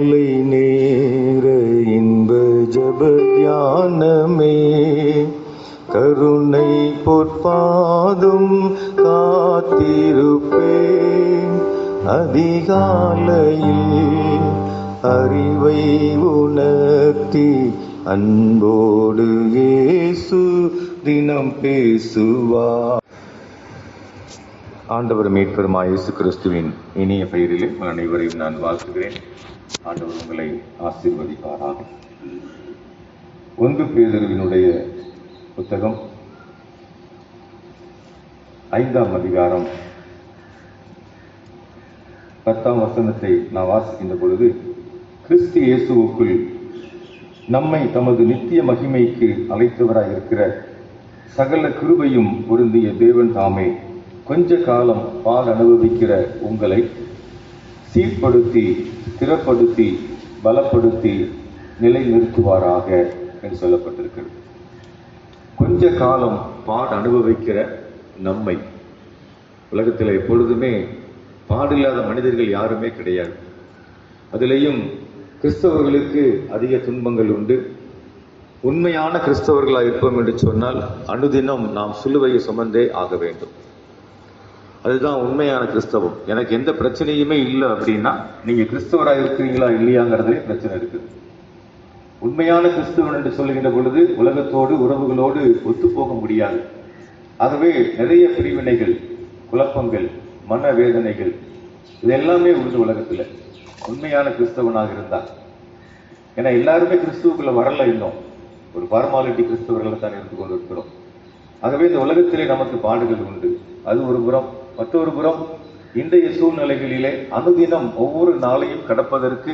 காலை நேர இன்ப ஜப தியானமே. கருணை பொற்பாதும் காத்திருப்பேன் அதிகாலையில் அறிவை உணர்த்தி அன்போடு இயேசு தினம் பேசுவா ஆண்டவர் மீட்பெருமா இயேசு கிறிஸ்துவின் இனிய பெயரிலே உங்கள் அனைவரையும் நான் வாழ்த்துகிறேன். ஆண்டவர் உங்களை ஆசீர்வதிப்பாராக. ஒன்று பேதருவினுடைய புத்தகம் ஐந்தாம் அதிகாரம் பத்தாம் வசனத்தை நான் வாசிக்கின்ற பொழுது கிறிஸ்து இயேசுவுக்குள் நம்மை தமது நித்திய மகிமைக்கு அழைத்தவராய் இருக்கிற சகல கிருபையும் பொருந்திய தேவன் தாமே கொஞ்ச காலம் பால் அனுபவிக்கிற உங்களை சீர்படுத்தி ஸ்திரப்படுத்தி பலப்படுத்தி நிலைநிறுத்துவாராக என்று சொல்லப்பட்டிருக்கிறது. கொஞ்ச காலம் பாடு அனுபவிக்கிற நம்மை உலகத்தில் எப்பொழுதுமே பாடில்லாத மனிதர்கள் யாருமே கிடையாது. அதிலேயும் கிறிஸ்தவர்களுக்கு அதிக துன்பங்கள் உண்டு. உண்மையான கிறிஸ்தவர்களாக இருப்போம் என்று சொன்னால் அனுதினம் நாம் சிலுவையை சுமந்தே ஆக வேண்டும். அதுதான் உண்மையான கிறிஸ்தவம். எனக்கு எந்த பிரச்சனையுமே இல்லை அப்படின்னா நீங்க கிறிஸ்தவராக இருக்கிறீங்களா இல்லையாங்கிறதே பிரச்சனை இருக்குது உண்மையான கிறிஸ்துவன் என்று சொல்லுகின்ற பொழுது உலகத்தோடு உறவுகளோடு ஒத்து போக முடியாது. ஆகவே நிறைய பிரிவினைகள் குழப்பங்கள் மன வேதனைகள் இது எல்லாமே உண்டு உலகத்தில். உண்மையான கிறிஸ்தவனாக இருந்தால். ஏன்னா எல்லாருமே கிறிஸ்துவுக்குள்ள வரல இன்னும். ஒரு ஃபார்மாலிட்டி கிறிஸ்தவர்கள் தான் இருந்து கொண்டிருக்கிறோம். ஆகவே இந்த உலகத்திலே நமக்கு பாடுகள் உண்டு. அது ஒரு புறம். மற்றொரு புறம் இன்றைய சூழ்நிலைகளிலே அனுதினம் ஒவ்வொரு நாளையும் கடப்பதற்கு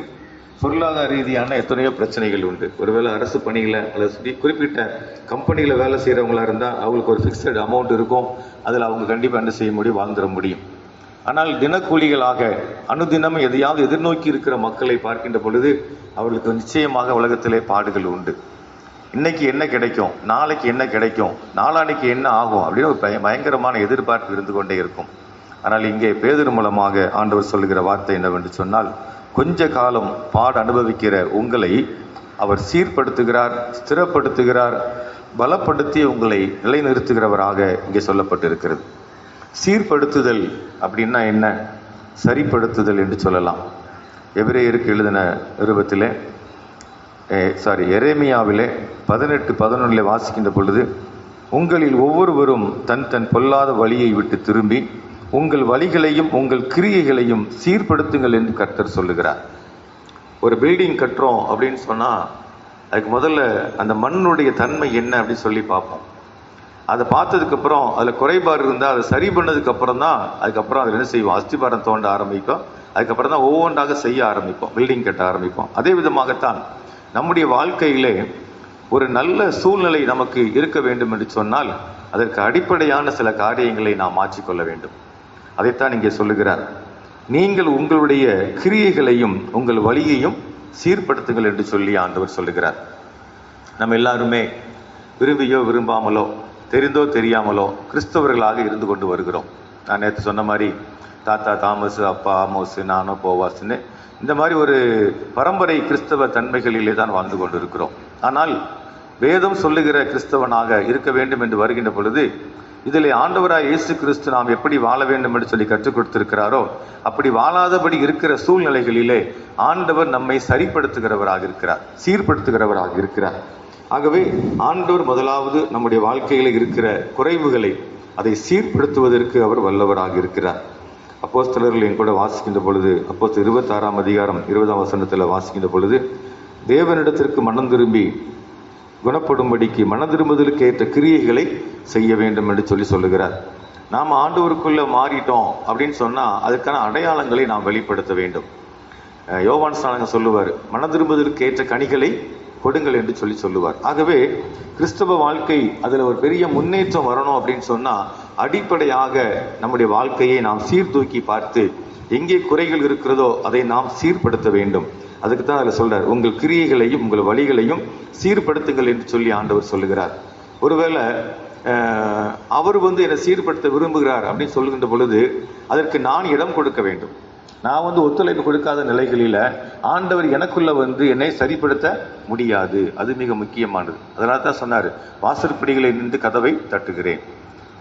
பொருளாதார ரீதியான எத்தனையோ பிரச்சனைகள் உண்டு. ஒருவேளை அரசு பணிகளை அல்லது சொல்லி குறிப்பிட்ட கம்பெனியில் வேலை செய்கிறவங்களா இருந்தால் அவங்களுக்கு ஒரு ஃபிக்ஸட் அமௌண்ட் இருக்கும். அதில் அவங்க கண்டிப்பாக என்ன செய்ய முடியும்? வாழ்ந்துட முடியும். ஆனால் தினக்கூலிகளாக அனுதினம் எதையாவது எதிர்நோக்கி இருக்கிற மக்களை பார்க்கின்ற பொழுது அவர்களுக்கு நிச்சயமாக உலகத்திலே பாடுகள் உண்டு. இன்னைக்கு என்ன கிடைக்கும்? நாளைக்கு என்ன கிடைக்கும்? நாளானைக்கு என்ன ஆகும்? அப்படின்னு ஒரு பயங்கரமான எதிர்பார்ப்பு இருந்து கொண்டே இருக்கும். ஆனால் இங்கே பேதர் மூலமாக ஆண்டவர் சொல்லுகிற வார்த்தை என்னவென்று சொன்னால் கொஞ்ச காலம் பாடு அனுபவிக்கிற உங்களை அவர் சீர்படுத்துகிறார் ஸ்திரப்படுத்துகிறார் பலப்படுத்தி உங்களை நிலைநிறுத்துகிறவராக இங்கே சொல்லப்பட்டிருக்கிறது. சீர்படுத்துதல் அப்படின்னா என்ன? சரிப்படுத்துதல் என்று சொல்லலாம். எபிரேயருக்கு எழுதின நிருபத்திலே சாரி எரேமியாவிலே பதினெட்டு பதினொன்றில் வாசிக்கின்ற பொழுது உங்களில் ஒவ்வொருவரும் தன் தன் பொல்லாத வழியை விட்டு திரும்பி உங்கள் வழிகளையும் உங்கள் கிரியைகளையும் சீர்படுத்துங்கள் என்று கர்த்தர் சொல்லுகிறார். ஒரு பில்டிங் கட்டுறோம் அப்படின்னு சொன்னால் அதுக்கு முதல்ல அந்த மண்ணுடைய தன்மை என்ன அப்படின்னு சொல்லி பார்ப்போம். அதை பார்த்ததுக்கப்புறம் அதில் குறைபாடு இருந்தால் அதை சரி பண்ணதுக்கப்புறம் தான் அதுக்கப்புறம் அதில் என்ன செய்வோம்? அஸ்திபாரம் தோண்ட ஆரம்பிப்போம். அதுக்கப்புறம் தான் ஒவ்வொன்றாக செய்ய ஆரம்பிப்போம். பில்டிங் கட்ட ஆரம்பிப்போம். அதே விதமாகத்தான் நம்முடைய வாழ்க்கையிலே ஒரு நல்ல சூழ்நிலை நமக்கு இருக்க வேண்டும் என்று சொன்னால் அதற்கு அடிப்படையான சில காரியங்களை நாம் மாற்றிக்கொள்ள வேண்டும். அதைத்தான் இங்கே சொல்லுகிறார். நீங்கள் உங்களுடைய கிரியைகளையும் உங்கள் வழியையும் சீர்படுத்துங்கள் என்று சொல்லி ஆண்டவர் சொல்லுகிறார். நம்ம எல்லாருமே விரும்பியோ விரும்பாமலோ தெரிந்தோ தெரியாமலோ கிறிஸ்தவர்களாக இருந்து கொண்டு வருகிறோம். நான் நேற்று சொன்ன மாதிரி தாத்தா தாமஸ் அப்பா ஆமோஸ் நானோ போவாஸ்ன்னு இந்த மாதிரி ஒரு பரம்பரை கிறிஸ்தவ தன்மைகளிலே தான் வாழ்ந்து கொண்டு இருக்கிறோம் ஆனால் வேதம் சொல்லுகிற கிறிஸ்தவனாக இருக்க வேண்டும் என்று வருகின்ற பொழுது இதில் ஆண்டவராய் இயேசு கிறிஸ்து நாம் எப்படி வாழ வேண்டும் என்று சொல்லி கற்றுக் கொடுத்திருக்கிறாரோ அப்படி வாழாதபடி இருக்கிற சூழ்நிலைகளிலே ஆண்டவர் நம்மை சரிப்படுத்துகிறவராக இருக்கிறார் சீர்படுத்துகிறவராக இருக்கிறார். ஆகவே ஆண்டவர் முதலாவது நம்முடைய வாழ்க்கையில் இருக்கிற குறைவுகளை அதை சீர்படுத்துவதற்கு அவர் வல்லவராக இருக்கிறார். அப்போஸ்தலர்கள் கூட வாசிக்கின்ற பொழுது அப்போ இருபத்தாறாம் அதிகாரம் இருபதாம் வசனத்தில் வாசிக்கின்ற பொழுது தேவனிடத்திற்கு மனம் திரும்பி குணப்படும்படிக்கு மன திரும்புதலுக்கு ஏற்ற கிரியைகளை செய்ய வேண்டும் என்று சொல்லி சொல்லுகிறார். நாம் ஆண்டவருக்குள்ளே மாறிட்டோம் அப்படின்னு சொன்னால் அதுக்கான அடையாளங்களை நாம் வெளிப்படுத்த வேண்டும். யோவான் ஸ்தானங்க சொல்லுவார் மன திரும்புதலுக்கு ஏற்ற கனிகளை கொடுங்கள் என்று சொல்லி சொல்லுவார். ஆகவே கிறிஸ்தவ வாழ்க்கை அதில் ஒரு பெரிய முன்னேற்றம் வரணும் அப்படின்னு சொன்னால் அடிப்படையாக நம்முடைய வாழ்க்கையை நாம் சீர்தூக்கி பார்த்து எங்கே குறைகள் இருக்கிறதோ அதை நாம் சீர்படுத்த வேண்டும். அதுக்கு தான் அதில் சொல்கிறார் உங்கள் கிரியைகளையும் உங்கள் வழிகளையும் சீர்படுத்துங்கள் என்று சொல்லி ஆண்டவர் சொல்லுகிறார். ஒருவேளை அவர் வந்து என்னை சீர்படுத்த விரும்புகிறார் அப்படின்னு சொல்லுகின்ற பொழுது அதற்கு நான் இடம் கொடுக்க வேண்டும். நான் வந்து ஒத்துழைப்பு கொடுக்காத நிலைகளில் ஆண்டவர் எனக்குள்ள வந்து என்னை சரிப்படுத்த முடியாது. அது மிக முக்கியமானது. அதனால தான் சொன்னார் வாசற்படிகளை நின்று கதவை தட்டுகிறேன்.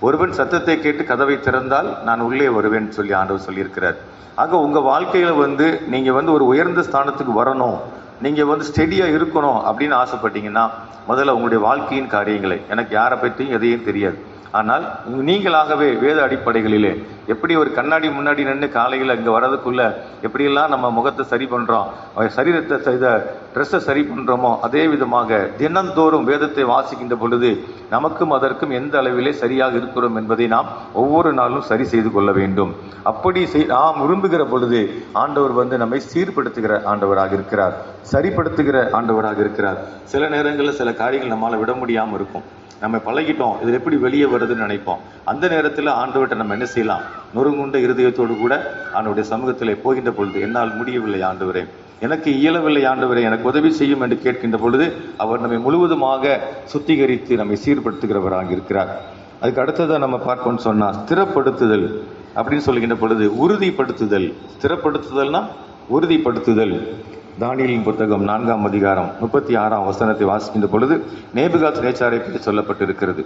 ஒருவன் சத்தத்தை கேட்டு கதவை திறந்தால் நான் உள்ளே வருவேன் சொல்லி ஆண்டவர் சொல்லியிருக்கிறார். ஆக உங்கள் வாழ்க்கையில் வந்து நீங்கள் வந்து ஒரு உயர்ந்த ஸ்தானத்துக்கு வரணும் நீங்கள் வந்து ஸ்டெடியாக இருக்கணும் அப்படின்னு ஆசைப்பட்டீங்கன்னா முதல்ல உங்களுடைய வாழ்க்கையின் காரியங்களை எனக்கு யாரை பற்றியும் எதையும் தெரியாது. ஆனால் நீங்களாகவே வேத அடிப்படைகளிலே எப்படி ஒரு கண்ணாடி முன்னாடி நின்று காலையில் இங்கே வர்றதுக்குள்ள எப்படியெல்லாம் நம்ம முகத்தை சரி பண்ணுறோம் சரீரத்தை செய்த ட்ரெஸ்ஸை சரி பண்ணுறோமோ அதே விதமாக தினந்தோறும் வேதத்தை வாசிக்கின்ற பொழுது நமக்கும் அதற்கும் எந்த அளவிலே சரியாக இருக்கிறோம் என்பதை நாம் ஒவ்வொரு நாளும் சரி செய்து கொள்ள வேண்டும். அப்படி செய் நாம் விரும்புகிற பொழுது ஆண்டவர் வந்து நம்மை சீர்படுத்துகிற ஆண்டவராக இருக்கிறார். சரிப்படுத்துகிற ஆண்டவராக இருக்கிறார். சில நேரங்களில் சில காரியங்கள் நம்மால் விட முடியாமல் இருக்கும். நம்ம பழகிட்டோம். இதில் எப்படி வெளியே வருதுன்னு நினைப்போம். அந்த நேரத்தில் ஆண்டவர்கிட்ட நம்ம என்ன செய்யலாம்? நொறுங்குண்ட இருதயத்தோடு கூட ஆண்டவருடைய சமூகத்தில் போகின்ற பொழுது என்னால் முடியவில்லை ஆண்டவரே. எனக்கு இயலவில்லை ஆண்டவரே. எனக்கு உதவி செய்யும் என்று கேட்கின்ற பொழுது அவர் நம்மை முழுவதுமாக சுத்திகரித்து நம்மை சீர்படுத்துகிறவராக இருக்கிறார். அதுக்கு அடுத்ததை நம்ம பார்ப்போம்னு சொன்னா ஸ்திரப்படுத்துதல் அப்படின்னு சொல்லுகின்ற பொழுது உறுதிப்படுத்துதல். ஸ்திரப்படுத்துதல்னா உறுதிப்படுத்துதல். தானியலின் புத்தகம் நான்காம் அதிகாரம் முப்பத்தி ஆறாம் வசனத்தை வாசிக்கின்ற பொழுது நேபுகாத் நேச்சாரை பற்றி சொல்லப்பட்டிருக்கிறது.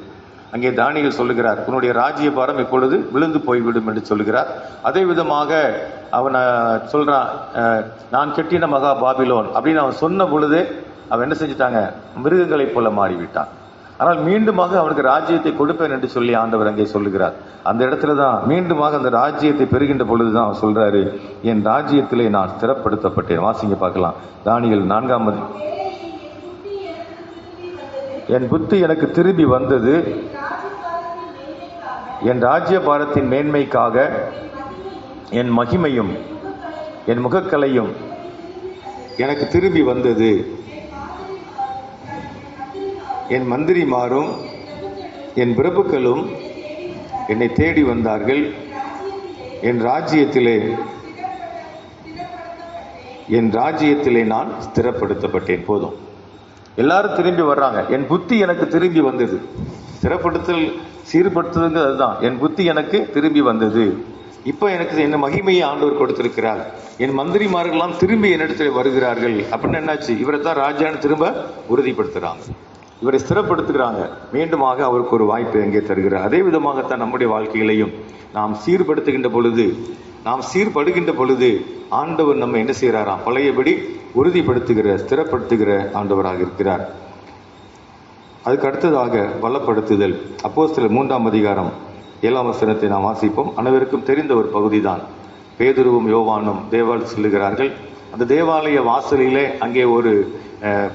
அங்கே தானியில் சொல்லுகிறார் உன்னுடைய ராஜ்ய பாரம் இப்பொழுது விழுந்து போய்விடும் என்று சொல்லுகிறார். அதே விதமாக அவன் சொல்கிறான் சொல்றான் நான் கெட்டின மகா பாபிலோன் அப்படின்னு அவன் சொன்ன பொழுதே அவன் என்ன செஞ்சிட்டாங்க? மிருகங்களைப் போல மாறிவிட்டான். ஆனால் மீண்டுமாக அவனுக்கு ராஜ்யத்தை கொடுப்பேன் என்று சொல்லி ஆண்டவர் அங்கே சொல்லுகிறார். அந்த இடத்துல தான் மீண்டுமாக அந்த ராஜ்யத்தை பெறுகின்ற பொழுதுதான் அவர் சொல்கிறாரு என் ராஜ்யத்திலே நான் ஸ்திரப்படுத்தப்பட்டேன். வாசிங்க பார்க்கலாம். தானியல் நான்காம் என் புத்தி எனக்கு திரும்பி வந்தது. என் ராஜ்ய பாரத்தின் மேன்மைக்காக என் மகிமையும் என் முகக்கலையும் எனக்கு திரும்பி வந்தது. என் மந்திரிமாரும் என் பிரபுக்களும் என்னை தேடி வந்தார்கள். என் ராஜ்யத்திலே என் ராஜ்யத்திலே நான் ஸ்திரப்படுத்தப்பட்டேன். போதும். எல்லாரும் திரும்பி வர்றாங்க. என் புத்தி எனக்கு திரும்பி வந்தது. ஸ்திரப்படுத்தல் சீர்படுத்துதுங்க அதுதான். என் புத்தி எனக்கு திரும்பி வந்தது. இப்போ எனக்கு என்ன மகிமையை ஆண்டவர் கொடுத்திருக்கிறார். என் மந்திரிமார்கள்லாம் திரும்பி என்னிடத்தில் வருகிறார்கள். அப்படின்னு என்னாச்சு? இவரை தான் ராஜான்னு திரும்ப உறுதிப்படுத்துகிறாங்க இவரை ஸ்திரப்படுத்துகிறாங்க. மீண்டுமாக அவருக்கு ஒரு வாய்ப்பு எங்கே தருகிறார்? அதே விதமாகத்தான் நம்முடைய வாழ்க்கையிலையும் நாம் சீர்படுத்துகின்ற பொழுது நாம் சீர்படுகின்ற பொழுது ஆண்டவர் நம்ம என்ன செய்கிறாராம்? பழையபடி உறுதிப்படுத்துகிற ஸ்திரப்படுத்துகிற ஆண்டவராக இருக்கிறார். அதுக்கு அடுத்ததாக பலப்படுத்துதல் அப்போ சில மூன்றாம் அதிகாரம் ஏழாம் வசனத்தை நாம் வாசிப்போம். அனைவருக்கும் தெரிந்த ஒரு பகுதி தான் பேதுருவும் யோவானும் தேவாலயம் செல்லுகிறார்கள். அந்த தேவாலய வாசலிலே அங்கே ஒரு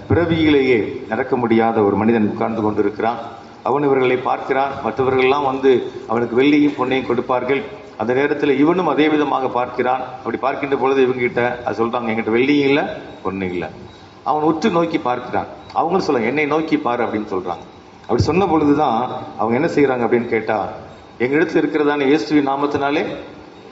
பிறவியிலேயே நடக்க முடியாத ஒரு மனிதன் உட்கார்ந்து கொண்டிருக்கிறான். அவன் இவர்களை பார்க்கிறான். மற்றவர்கள்லாம் வந்து அவனுக்கு வெள்ளியும் பொன்னையும் கொடுப்பார்கள். அந்த நேரத்தில் இவனும் அதே விதமாக பார்க்கிறான். அப்படி பார்க்கின்ற பொழுது இவங்ககிட்ட அது சொல்கிறாங்க என்கிட்ட வெள்ளியும் இல்லை பொண்ணும் இல்லை. அவன் உற்று நோக்கி பார்க்கிறான். அவங்களும் சொல்ல என்னை நோக்கி பாரு அப்படின்னு சொல்கிறாங்க அப்படி சொன்ன பொழுதுதான் அவங்க என்ன செய்கிறாங்க அப்படின்னு கேட்டால் எங்கள் இடத்துல இருக்கிறதான இயேசுவின் நாமத்தினாலே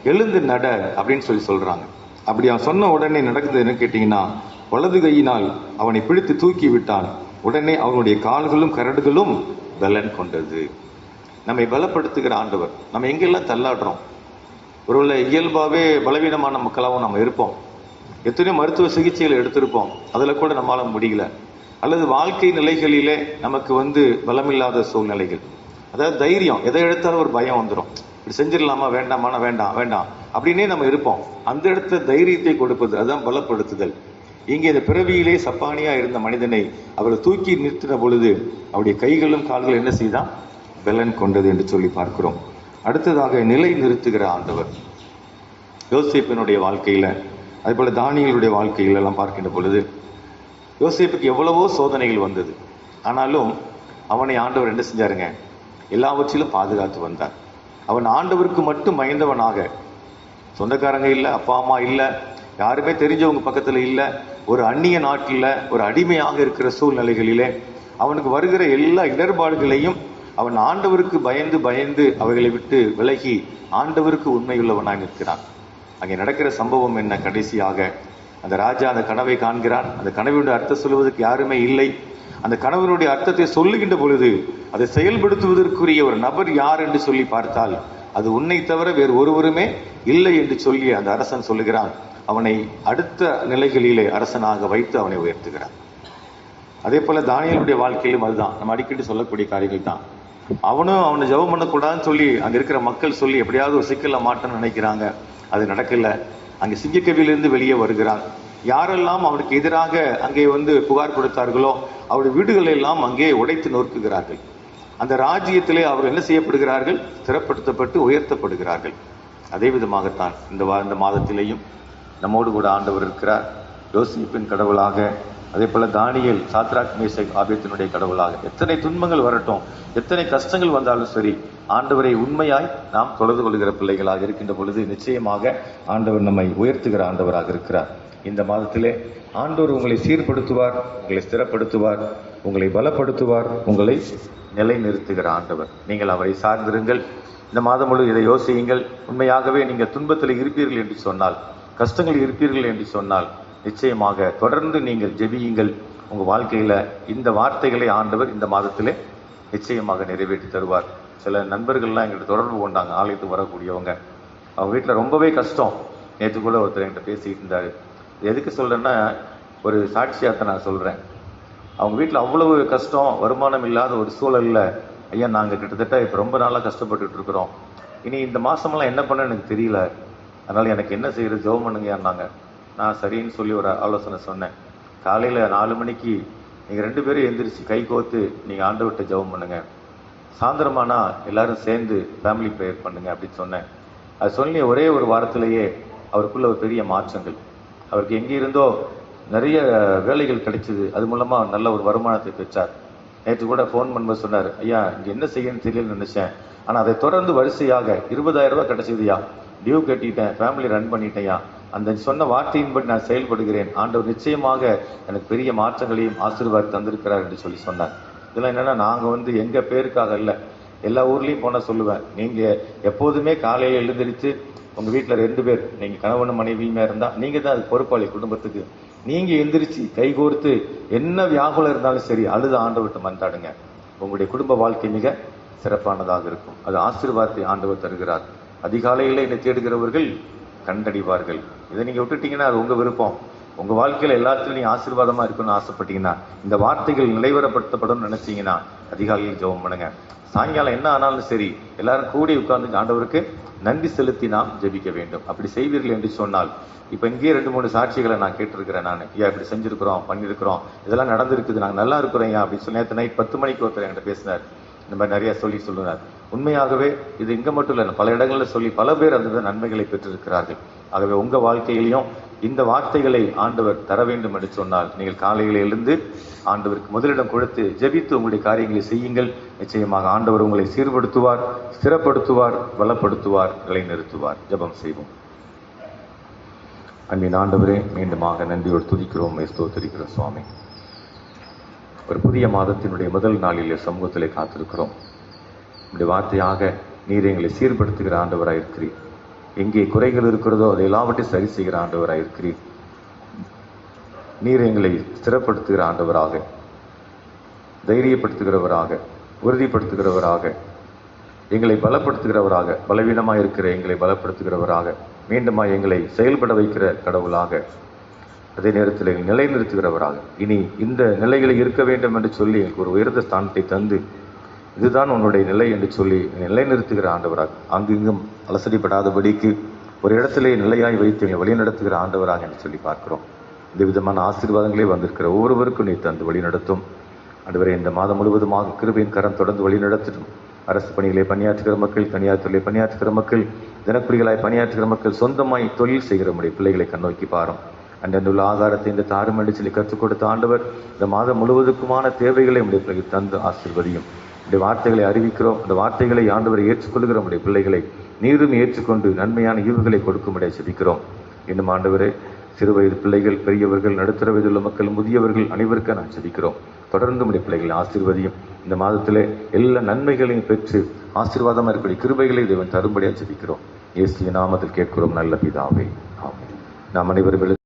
எழுந்து நட அப்படின்னு சொல்லி சொல்றாங்க. அப்படி அவன் சொன்ன உடனே நடக்குது என்ன கேட்டீங்கன்னா வலது கையினால் அவனை பிடித்து தூக்கி விட்டான். உடனே அவனுடைய கால்களும் கரடுகளும் பலன் கொண்டது. நம்மை பலப்படுத்துகிற ஆண்டவர். நம்ம எங்கெல்லாம் தள்ளாடுறோம்? ஒருவேளை இயல்பாகவே பலவீனமான மக்களாகவும் நம்ம இருப்போம். எத்தனையோ மருத்துவ சிகிச்சைகளை எடுத்திருப்போம். அதில் கூட நம்மளால் முடியல. அல்லது வாழ்க்கை நிலைகளிலே நமக்கு வந்து பலமில்லாத சூழ்நிலைகள். அதாவது தைரியம். எதை எடுத்தாலும் ஒரு பயம் வந்துடும் இப்படி செஞ்சிடலாமா? வேண்டாமானா வேண்டாம் வேண்டாம். அப்படின்னே நம்ம இருப்போம். அந்த இடத்துல தைரியத்தை கொடுப்பது அதுதான் பலப்படுத்துதல். இங்கே இந்த பிறவியிலே சப்பானியா இருந்த மனிதனை அவரை தூக்கி நிறுத்தின பொழுது அவருடைய கைகளும் கால்களும் என்ன செய்தான் பலன் கொண்டது என்று சொல்லி பார்க்கிறோம். அடுத்ததாக நிலை நிறுத்துகிற ஆண்டவர். யோசேப்பினுடைய வாழ்க்கையில் அதே தானியங்களுடைய தானியலுடைய வாழ்க்கையில எல்லாம் பார்க்கின்ற பொழுது யோசிப்புக்கு எவ்வளவோ சோதனைகள் வந்தது. ஆனாலும் அவனை ஆண்டவர் என்ன செஞ்சாருங்க? எல்லாவற்றிலும் பாதுகாத்து வந்தார். அவன் ஆண்டவருக்கு மட்டும் பயந்தவனாக. சொந்தக்காரங்க இல்லை அப்பா அம்மா இல்லை யாருமே தெரிஞ்சவங்க பக்கத்தில் இல்லை ஒரு அந்நிய நாட்டில் ஒரு அடிமையாக இருக்கிற சூழ்நிலைகளிலே அவனுக்கு வருகிற எல்லா இடர்பாடுகளையும் அவன் ஆண்டவருக்கு பயந்து பயந்து அவைகளை விட்டு விலகி ஆண்டவருக்கு உண்மையுள்ளவனாக நிற்கிறான். அங்கே நடக்கிற சம்பவம் என்ன? கடைசியாக அந்த ராஜா அந்த கனவை காண்கிறான். அந்த கனவினுடைய அர்த்தம் சொல்வதற்கு யாருமே இல்லை. அந்த கனவனுடைய அர்த்தத்தை சொல்லுகின்ற பொழுது அதை செயல்படுத்துவதற்குரிய ஒரு நபர் யார் என்று சொல்லி பார்த்தால் அது உன்னை தவிர வேறு ஒருவருமே இல்லை என்று சொல்லி அந்த அரசன் சொல்லுகிறான். அவனை அடுத்த நிலைகளிலே அரசனாக வைத்து அவனை உயர்த்துகிறான். அதே போல தானியலுடைய வாழ்க்கையிலும் அதுதான். நம்ம அடிக்கடி சொல்லக்கூடிய காரியங்கள் தான். அவனும் அவனை ஜெபம் பண்ணக்கூடாதுன்னு சொல்லி அங்க இருக்கிற மக்கள் சொல்லி எப்படியாவது ஒரு சிக்கலை மாட்டணும்னு நினைக்கிறாங்க. அது நடக்கல. அங்கே சிங்கக்கவியிலிருந்து வெளியே வருகிறான். யாரெல்லாம் அவனுக்கு எதிராக அங்கே வந்து புகார் கொடுத்தார்களோ அவருடைய வீடுகளை எல்லாம் அங்கே உடைத்து நொறுக்குகிறார்கள். அந்த ராஜ்யத்திலே அவர் என்ன செய்யப்படுகிறார்கள்? திறப்படுத்தப்பட்டு உயர்த்தப்படுகிறார்கள். அதே விதமாகத்தான் இந்த வா- இந்த மாதத்திலேயும் நம்மோடு கூட ஆண்டவர் இருக்கிறார். யோசிப்பின் கடவுளாக அதே போல் தானியல் சாத்ராக் மேசக் ஆபியத்தினுடைய கடவுளாக. எத்தனை துன்பங்கள் வரட்டும் எத்தனை கஷ்டங்கள் வந்தாலும் சரி ஆண்டவரை உண்மையாய் நாம் தொடர்பு கொள்கிற பிள்ளைகளாக இருக்கின்ற பொழுது நிச்சயமாக ஆண்டவர் நம்மை உயர்த்துகிற ஆண்டவராக இருக்கிறார். இந்த மாதத்திலே ஆண்டோர் உங்களை சீர்படுத்துவார் உங்களை ஸ்திரப்படுத்துவார் உங்களை பலப்படுத்துவார் உங்களை நிலைநிறுத்துகிற ஆண்டவர். நீங்கள் அவரை சார்ந்திருங்கள். இந்த மாதம் முழு இதை யோசியுங்கள். உண்மையாகவே நீங்கள் துன்பத்தில் இருப்பீர்கள் என்று சொன்னால் கஷ்டங்கள் இருப்பீர்கள் என்று சொன்னால் நிச்சயமாக தொடர்ந்து நீங்கள் ஜெபியுங்கள். உங்கள் வாழ்க்கையில் இந்த வார்த்தைகளை ஆண்டவர் இந்த மாதத்திலே நிச்சயமாக நிறைவேற்றி தருவார். சில நண்பர்கள்லாம் எங்கிட்ட தொடர்பு கொண்டாங்க. ஆலயத்துக்கு வரக்கூடியவங்க. அவங்க வீட்டில் ரொம்பவே கஷ்டம். நேற்று கூட ஒருத்தர் என்கிட்ட பேசிக்கிட்டு இருந்தார். எதுக்கு சொல்கிறேன்னா ஒரு சாட்சியாத்தை நான் சொல்கிறேன் அவங்க வீட்டில் அவ்வளவு கஷ்டம் வருமானம் இல்லாத ஒரு சூழலில் ஐயா நாங்கள் கிட்டத்தட்ட இப்போ ரொம்ப நாளாக கஷ்டப்பட்டுட்டு இருக்கிறோம். இனி இந்த மாதமெல்லாம் என்ன பண்ண எனக்கு தெரியல. அதனால் எனக்கு என்ன செய்கிறது ஜெபம் பண்ணுங்கன்னாங்க. நான் சரின்னு சொல்லி ஒரு ஆலோசனை சொன்னேன். காலையில் நாலு மணிக்கு நீங்கள் ரெண்டு பேரும் எந்திரிச்சு கை கோத்து நீங்கள் ஆண்டவர்கிட்ட ஜெபம் பண்ணுங்க. சாயந்தரமானா எல்லாரும் சேர்ந்து ஃபேமிலி ப்ரேயர் பண்ணுங்க அப்படின்னு சொன்னேன். அது சொல்லி ஒரே ஒரு வாரத்திலேயே அவருக்குள்ள ஒரு பெரிய மாற்றங்கள். அவருக்கு எங்கே இருந்தோ நிறைய வேலைகள் கிடைச்சிது. அது மூலமாக நல்ல ஒரு வருமானத்தை பெற்றார். நேற்று கூட ஃபோன் பண்ணும்போது சொன்னார் ஐயா இங்கே என்ன செய்யணும்னு தெரியலன்னு நினச்சேன். ஆனால் அதை தொடர்ந்து வரிசையாக இருபதாயிரம் ரூபாய் கிடைச்சதுயா டியூ கட்டிட்டேன் ஃபேமிலி ரன் பண்ணிட்டேயா அந்த சொன்ன வார்த்தையின்படி நான் செயல்படுகிறேன். ஆண்டவர் நிச்சயமாக எனக்கு பெரிய மாற்றங்களையும் ஆசீர்வாத் தந்திருக்கிறார் என்று சொல்லி சொன்னார். இதெல்லாம் என்னென்னா நாங்கள் வந்து எங்கள் பேருக்காக இல்லை எல்லா ஊர்லேயும் போனால் சொல்லுவேன். நீங்கள் எப்போதுமே காலையில் எழுந்திரிச்சு உங்க வீட்டில் ரெண்டு பேர் நீங்க கணவனும் மனைவியுமே இருந்தால் நீங்க தான் அது பொறுப்பாளி குடும்பத்துக்கு. நீங்க எந்திரிச்சு கைகோர்த்து என்ன வியாகுலம் இருந்தாலும் சரி அழுது ஆண்டவர்கிட்ட மந்தாடுங்க உங்களுடைய குடும்ப வாழ்க்கை மிக சிறப்பானதாக இருக்கும். அது ஆசீர்வாதத்தை ஆண்டவர் தருகிறார். அதிகாலையில் என்னை தேடுகிறவர்கள் கண்டடிவார்கள். இதை நீங்க விட்டுட்டீங்கன்னா அது உங்க விருப்பம். உங்கள் வாழ்க்கையில் எல்லாத்துலயும் நீங்க ஆசீர்வாதமாக இருக்கணும்னு ஆசைப்பட்டீங்கன்னா இந்த வார்த்தைகள் நிலைவரப்படுத்தப்படும் நினைச்சீங்கன்னா அதிகாலையில் ஜெபம் பண்ணுங்க. சாயங்காலம் என்ன ஆனாலும் சரி எல்லாரும் கூடி உட்கார்ந்து ஆண்டவருக்கு நன்றி செலுத்தி நாம் ஜெபிக்க வேண்டும். அப்படி செய்வீர்கள் என்று சொன்னால் இப்போ இங்கேயே ரெண்டு மூணு சாட்சிகளை நான் கேட்டிருக்கிறேன் நான். ஐயா இப்படி செஞ்சுருக்கிறோம் பண்ணியிருக்கிறோம் இதெல்லாம் நடந்திருக்குது நாங்கள் நல்லா இருக்கிறோம் ஐயா அப்படின்னு சொல்லி நேற்று நைட் பத்து மணிக்கு ஒருத்தர் என்கிட்ட பேசினார். இந்த மாதிரி நிறையா சொல்லி சொல்லுனார். உண்மையாகவே இது இங்கே மட்டும் இல்லை பல இடங்களில் சொல்லி பல பேர் அந்த நன்மைகளை பெற்றிருக்கிறார்கள். ஆகவே உங்கள் வாழ்க்கையிலையும் இந்த வார்த்தைகளை ஆண்டவர் தர வேண்டும் என்று சொன்னால் நீங்கள் காலையில் எழுந்து ஆண்டவருக்கு முதலிடம் கொடுத்து ஜெபித்து உங்களுடைய காரியங்களை செய்யுங்கள். நிச்சயமாக ஆண்டவர் உங்களை சீர்படுத்துவார் ஸ்திரப்படுத்துவார் பலப்படுத்துவார் நிலைநிறுத்துவார் ஜெபம் செய்வோம். அன்பின் ஆண்டவரே மீண்டுமாக நன்றியோடு துதிக்கிறோம் ஸ்தோத்திரிக்கிறோம் சுவாமி. ஒரு புதிய மாதத்தினுடைய முதல் நாளிலே சமூகத்திலே காத்திருக்கிறோம். இந்த வார்த்தையாக நீர் எங்களை சீர்படுத்துகிற ஆண்டவராக இருக்கிறீர் எங்கே குறைகள் இருக்கிறதோ அதை எல்லாவற்றையும் சரி செய்கிற ஆண்டவராக இருக்கிறீர். நீர் எங்களை ஸ்திரப்படுத்துகிற ஆண்டவராக தைரியப்படுத்துகிறவராக உறுதிப்படுத்துகிறவராக எங்களை பலப்படுத்துகிறவராக பலவீனமாக இருக்கிற எங்களை பலப்படுத்துகிறவராக மீண்டுமா எங்களை செயல்பட வைக்கிற கடவுளாக அதே நேரத்தில் எங்களை நிலைநிறுத்துகிறவராக. இனி இந்த நிலைகளை இருக்க வேண்டும் என்று சொல்லி எங்களுக்கு ஒரு உயர்ந்த ஸ்தானத்தை தந்து இதுதான் உன்னுடைய நிலை என்று சொல்லி நிலைநிறுத்துகிற ஆண்டவராக அங்கும் அலசடிப்படாதபடிக்கு ஒரு இடத்திலே நிலையாய் வைத்து நீ வழிநடத்துகிற ஆண்டவராக என்று சொல்லி பார்க்கிறோம். இந்த விதமான ஆசீர்வாதங்களே வந்திருக்கிற ஒவ்வொருவருக்கும் நீ தந்து வழிநடத்தும். ஆண்டவரே இந்த மாதம் முழுவதுமாக கிருபையின் கரம் தொடர்ந்து வழிநடத்தட்டும். அரசு பணிகளை பணியாற்றுகிற மக்கள் தனியார் தொழிலை பணியாற்றுகிற மக்கள் தினக்குடிகளாய் பணியாற்றுகிற மக்கள் சொந்தமாய் தொழில் செய்கிற முடிய பிள்ளைகளை கண்ணோக்கி பாரும். அன்றன்றுள்ள ஆகாரத்தை இந்த தாரும் சொல்லி கற்றுக் கொடுத்த ஆண்டவர் இந்த மாதம் முழுவதுக்குமான தேவைகளை உடைய பிள்ளைகள் தந்து ஆசீர்வதியும். இந்த வார்த்தைகளை அறிவிக்கிறோம். இந்த வார்த்தைகளை ஆண்டவரை ஏற்றுக்கொள்கிற நம்முடைய பிள்ளைகளை நீரும் ஏற்றுக்கொண்டு நன்மையான ஈவுகளை கொடுக்கும்படிய செபிக்கிறோம். இன்னும் ஆண்டவரே சிறு வயது பிள்ளைகள் பெரியவர்கள் நடுத்தர வயதுள்ள மக்கள் முதியவர்கள் அனைவருக்கும் நான் செபிக்கிறோம். தொடர்ந்து நம்முடைய பிள்ளைகளை ஆசீர்வதியும் இந்த மாதத்திலே எல்லா நன்மைகளையும் பெற்று ஆசீர்வாதமாக இருக்கக்கூடிய கிருபைகளை தேவன் தரும்படியாக செபிக்கிறோம். இயேசுவின் நாமத்தில் கேட்கிறோம் நல்ல பிதாவே. ஆமாம் நாம் அனைவரும்